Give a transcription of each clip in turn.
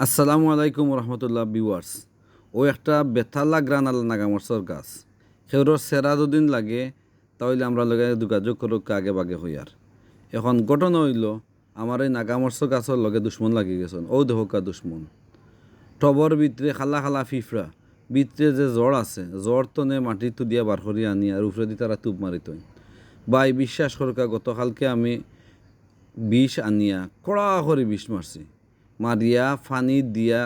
আসসালামু আলাইকুম রহমতুল্লাহ বিওয়ার্স ও একটা বেথালা গ্রান আল নাগামরসর গাছ। সেওর সেরা দুদিন লাগে, তাহলে আমরা লগে যোগাযোগ করুক আগে বাগে হইয়ার। এখন ঘটনা হইল, আমার এই নাগামরসর গাছের লগে দুশ্মন লাগি গেছেন। ও দেহকা দুশ্মন। টবর ভিতরে খালা খালা ফিফরা, ভিতরে যে জ্বর আছে জ্বর তনে মাটি দিয়া বার করি আনি আর উপরে দিয়ে তারা তুপ মারি তৈন বাই বিশ্বাস করকা গতকালকে আমি বিষ আনিয়া, কড়া করে বিষ মারছি মারিয়া, ফানি দিয়া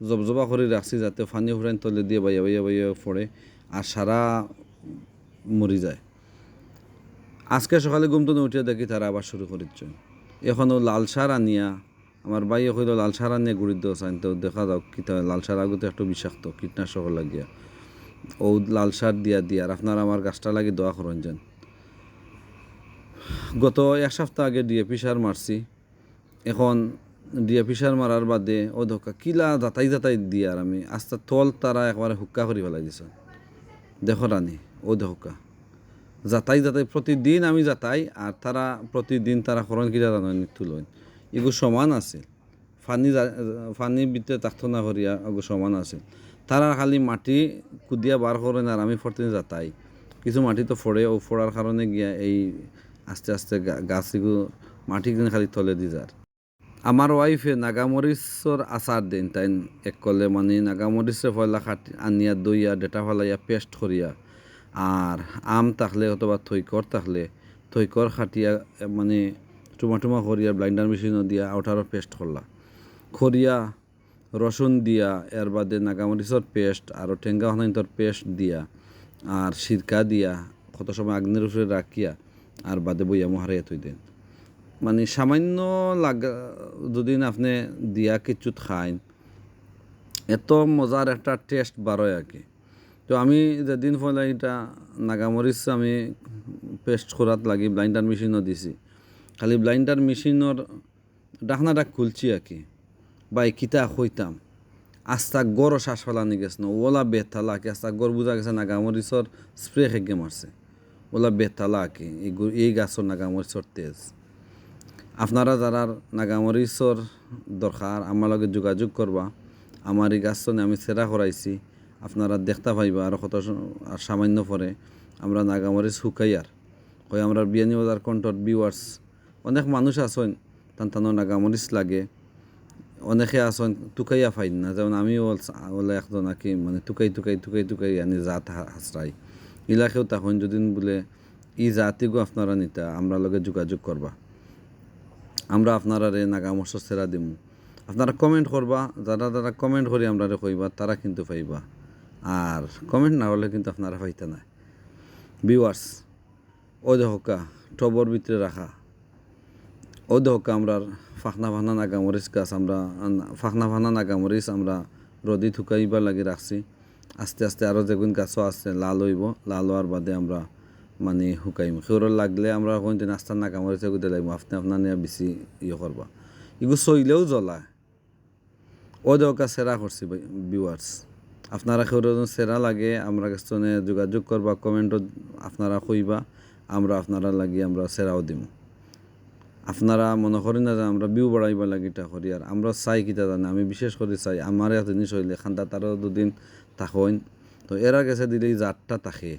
জবজবা করে রাখছি যাতে ফানি ফুরাইন তলে দিয়ে বাইয়া বাইয়া বাইয়া পড়ে আর সারা মরি যায়। আজকে সকালে ঘুমতো উঠে দেখি তারা আবার শুরু করেছে এখনও লাল সার আনিয়া আমার ভাই হইল লাল সার আনিয়া গুড়ি দেওয়া তো দেখা যাও কি লাল সার আগতে একটু বিষাক্ত কীটনাশক লাগিয়া ও লাল সার দিয়া দিয়া আর আপনার আমার গাছটা লাগি দোয়া করেন যেন। গত এক সপ্তাহ আগে ডিএপি সার মারছি এখন ডিএপি সার মারার বাদে ও ধোকা কিলা যাতাই যাতাই দিয়ে আর আমি আস্তে তল তারা একবারে হুক্কা করে ফেলাই দিছে। দেখো রানি ও দেখোকা যাতাই যাতাই প্রতিদিন আমি যাতাই আর তারা প্রতিদিন তারা খরণ কিরা জানি তুলন এগু সমান আছে ফানি ফানি ভিতরে তাকতো না করিয়া এগু সমান আছে তারা খালি মাটি কুদিয়া বার করেন আর আমি প্রতিদিন যাতাই কিছু মাটি তো ফোড়ে ও ফোড়ার কারণে গিয়া এই আস্তে আস্তে গাছ মাটি খালি তলে দি যার আমার ওয়াইফে নাগামরিচর আচার দিন তাই এক কলে মানে নাগামরিচের ফয়লা খাটি আনিয়া দইয়া ডেটা ফেলাইয়া পেস্ট করিয়া আর আম থাকলে অথবা থৈকর থাকলে থৈকর খাটিয়া মানে টুমা টুমা করিয়া ব্লাইন্ডার মেশিনও দিয়া আউটারও পেস্ট করলা খরিয়া রসুন দিয়া এর বাদে নাগামরিচর পেস্ট আর ঠেঙ্গা হনাইন্তর পেস্ট দিয়া আর সিরকা দিয়া কত সময় আগ্নের উপরে রাখিয়া আর বাদে বইয়া মহারাইয়া থই দেন মানে সামান্য লাগা, যদি আপনি দিয়া কিচ্ছুত খাইন, এত মজার একটা টেস্ট বারোয় আর কি। তো আমি যেদিন ফলে এটা নাগামরিচ আমি পেস্ট করাত লাগি ব্লাইন্ডার মেশিনও দিছি, খালি ব্লাইন্ডার মেশিনের ডাকনাটা খুলছি আর কি। বাই কিতা হইতাম আস্তা গড় শ্বাস ফেলানি গেছে না, ওলা বেতালা কি আস্তা গড় বুঝা গেছে নাগামরিচর স্প্রে খেগে মারছে ওলা বেতালা কি এই গু- এই গাছর নাগামরিচর তেজ। আপনারা যারা নাগামরিচর দরকার আমার লগে যোগাযোগ করবা আমার এই গাছনে আমি সেরা করাইছি আপনারা দেখতে পাইবা আর কত আর সামান্য পরে আমরা নাগামরিচ শুকাইয়ার হয় আমরা বিয়ানি বাজার কন্টর বিওয়ার্স অনেক মানুষ আছেন, তান তানো নাগামরিচ লাগে। অনেকে আছেন টুকাইয়া ফাইন না, যেমন আমি ওলা একজন নাকি মানে টুকাই টুকাই টুকাই টুকাই আনি জাত হাসরাই ইলাকেও তখন যদি বলে ই জাতিগো আপনারা নিতা, আমরা লগে যোগাযোগ করবা আমরা আপনারা রে নাগামর্শ সেরা দিমু। আপনারা কমেন্ট করবা, যারা যারা কমেন্ট করি আমরা রে কইবা, তারা কিন্তু পাইবা। আর কমেন্ট না হলে কিন্তু আপনারা পাইতে না ভিউয়ার্স ও দেহকা টবর ভিতরে রাখা। ও দেহকা আমরা ফাখনা ফাখনা নাগামরিচ গাছ আমরা ফাখনা ফাখনা নাগামরিচ আমরা রদি থুকাইবার লাগি রাখছি। আস্তে আস্তে আরও যেগুন গাছও আছে, লাল হইব, লাল হওয়ার বাদে আমরা মানে শুকাইম সেউর লাগলে আমরা কোনদিন আস্তা নাগামরিচ এগুলো লাগবো আপনি আপনার নিয়ে বেশি ইয়ে করবা এগুলো চইলেও জ্বলায় ও দেওকা সেরা করছি ভিউয়ার্স আপনারা কেউ সেরা লাগে আমরা কাছে যোগাযোগ করবা কমেন্টত আপনারা কইবা আমরা আপনারা লাগি আমরা সেরাও দিম। আপনারা মনে করি না যে আমরা বিউ বাড়াইবা লাগে এটা করি। আর আমরা চাই কিতা জানে আমি বিশেষ করে চাই। এত জিনিস হইলে খান্দা তারও দুদিন থাকইন তো এরা গেছে দিলেই জাতটা থাকে